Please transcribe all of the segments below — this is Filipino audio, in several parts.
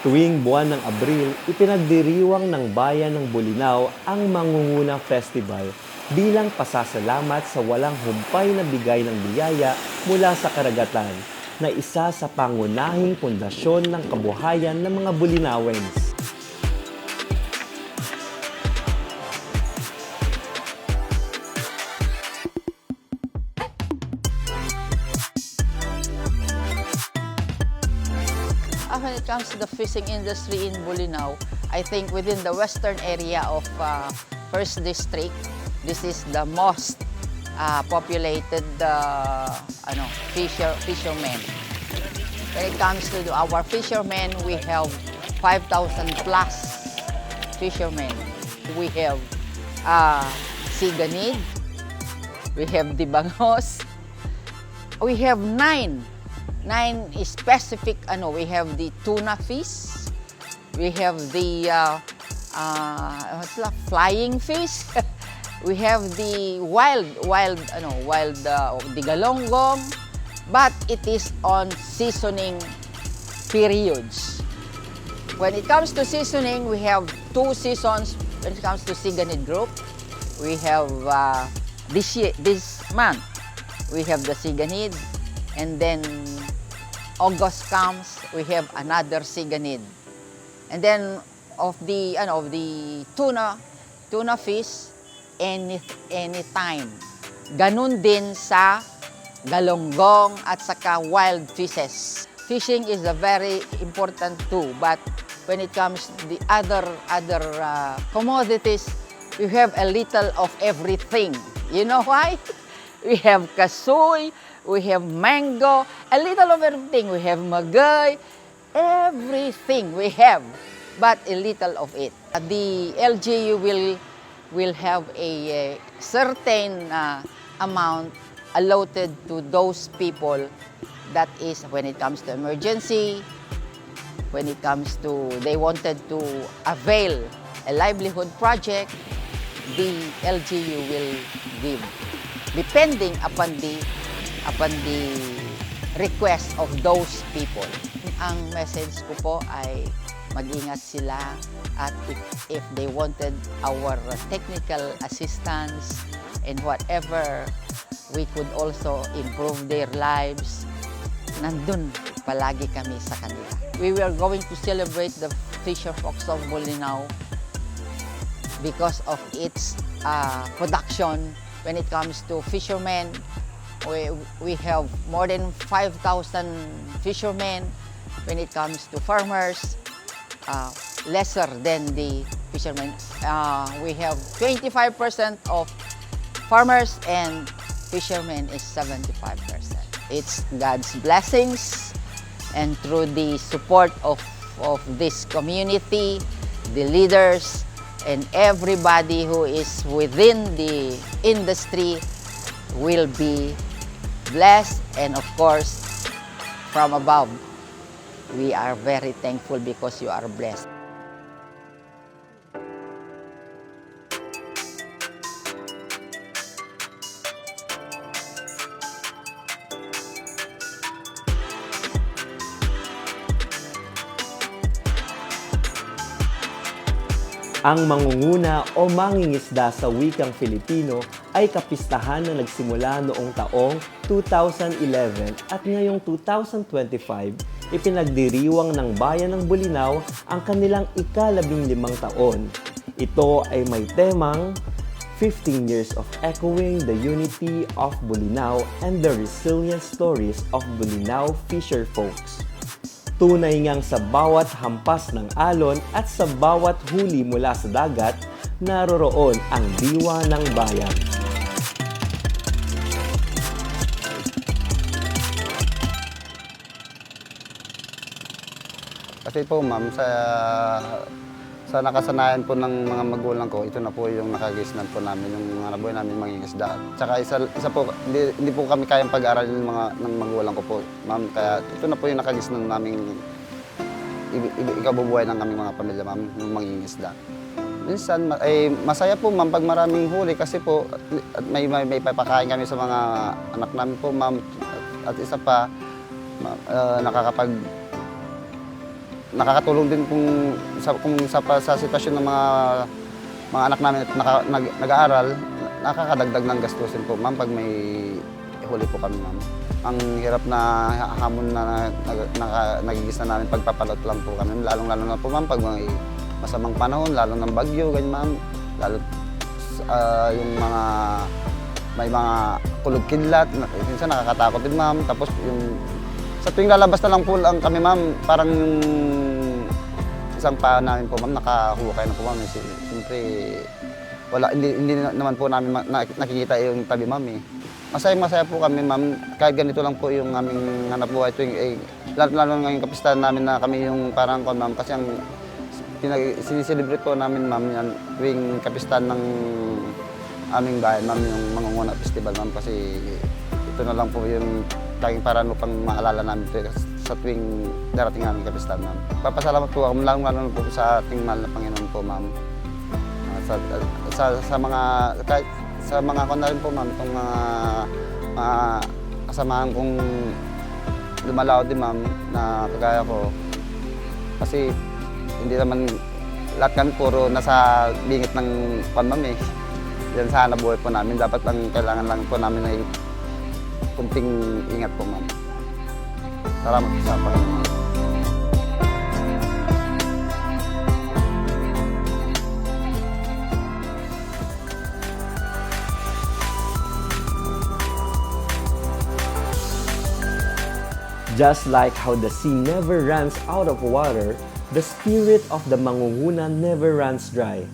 Tuwing buwan ng Abril, ipinagdiriwang ng bayan ng Bulinaw ang Mangungunang Festival bilang pasasalamat sa walang humpay na bigay ng biyaya mula sa karagatan na isa sa pangunahing pundasyon ng kabuhayan ng mga Bulinawens. It comes to the fishing industry in Bolinao, I think within the western area of uh, First District, this is the most uh, populated uh, ano, fisher, fishermen. When it comes to our fishermen, we have 5,000 plus fishermen. We have uh, Siganid, we have Dibangos, we have nine nine specific ano we have the tuna fish. We have the uh, uh, that, flying fish. We have the wild wild ano wild uh, the galonggong. But it is on seasoning periods. When it comes to seasoning we have two seasons. When it comes to Siganid group we have uh, this year this month we have the Siganid, and then August comes, we have another Siganid. And then of the ano of the tuna tuna fish any anytime. Ganun din sa galonggong at saka wild fishes. Fishing is a very important too, but when it comes to the other other uh, commodities, you have a little of everything. You know why? We have kasoy, we have mango, a little of everything. We have magay, everything we have, but a little of it. The LGU will will have a, uh, certain uh, amount allotted to those people that is when it comes to emergency, when it comes to they wanted to avail a livelihood project, the LGU will give depending upon the upon the request of those people. Ang message ko po ay mag-ingat sila at if, if they wanted our technical assistance and whatever we could also improve their lives, nandun palagi kami sa kanila. We were going to celebrate the Fisher Fox of Bolinao because of its uh, production when it comes to fishermen. We, we have more than 5,000 fishermen. When it comes to farmers, uh, lesser than the fishermen. Uh, we have 25% of farmers and fishermen is 75%. It's God's blessings and through the support of, of this community, the leaders, and everybody who is within the industry will be blessed and of course from above we are very thankful because you are blessed. Ang mangunguna o mangingisda sa wikang Filipino ay kapistahan na nagsimula noong taong 2011 at ngayong 2025 ipinagdiriwang ng bayan ng Bulinaw ang kanilang ikalabing limang taon. Ito ay may temang 15 years of echoing the unity of Bulinaw and the resilient stories of Bulinaw fisher folks. Tunay ngang sa bawat hampas ng alon at sa bawat huli mula sa dagat, naroroon ang diwa ng bayan. Kasi po ma'am, sa, sa nakasanayan po ng mga magulang ko, ito na po yung nakagisnan po namin, yung mga nabuhay namin mangingisda. Tsaka isa, isa po, hindi, hindi po kami kayang pag-aralin ng mga ng magulang ko po, ma'am. Kaya ito na po yung nakagisnan namin ikabubuhay ng aming mga pamilya, ma'am, yung mangingisda. Minsan, ma- eh, masaya po, ma'am, pag maraming huli kasi po, at may, may, may papakain kami sa mga anak namin po, ma'am. At, at isa pa, ma- ah, nakakapag nakakatulong din kung sa, kung sa, sa sitwasyon ng mga mga anak namin at naka, nag, nag-aaral, nakakadagdag ng gastusin po, ma'am, pag may huli po kami, ma'am. Ang hirap na hamon na nag, naka, nagigis na namin pagpapalot lang po kami, lalong-lalo na po, ma'am, pag may masamang panahon, lalo ng bagyo, ganyan, ma'am. Lalo ah, yung mga may mga kulog kidlat, na- minsan nakakatakot din, ma'am. Tapos yung sa tuwing lalabas na lang po lang kami, ma'am, parang yung isang pa namin po, ma'am, nakahukay na po, ma'am. Si- Siyempre, wala, hindi, hindi na- naman po namin nakikita yung tabi, ma'am, eh. Masaya-masaya po kami, ma'am. Kahit ganito lang po yung aming hanap buhay tuwing, eh, lalo, lalo ngayong kapistahan namin na kami yung parang kon, ma'am, kasi ang pinag siniselebrate po namin, ma'am, yan tuwing kapistahan ng aming bahay, ma'am, yung Mangunguna Festival, ma'am, kasi ito na lang po yung tanging paraan upang maalala namin ito sa tuwing darating namin kapistahan, ma'am. Papasalamat po ako, lalong lalo po sa ating mahal na Panginoon po, ma'am. Ah, sa, sa, sa mga, kahit sa mga kon na rin po, ma'am, itong mga, mga kasamahan kong lumalaw din, ma'am, na kagaya ko. Kasi hindi naman lahat kami puro nasa bingit ng panmam eh. Yan sa hanap buhay po namin. Dapat ang kailangan lang po namin ay kunting ingat po, ma'am. Salamat sa Panginoon. Just like how the sea never runs out of water, the spirit of the Mangunguna never runs dry.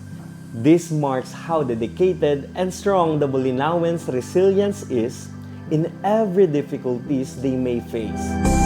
This marks how dedicated and strong the Bolinawens' resilience is in every difficulties they may face.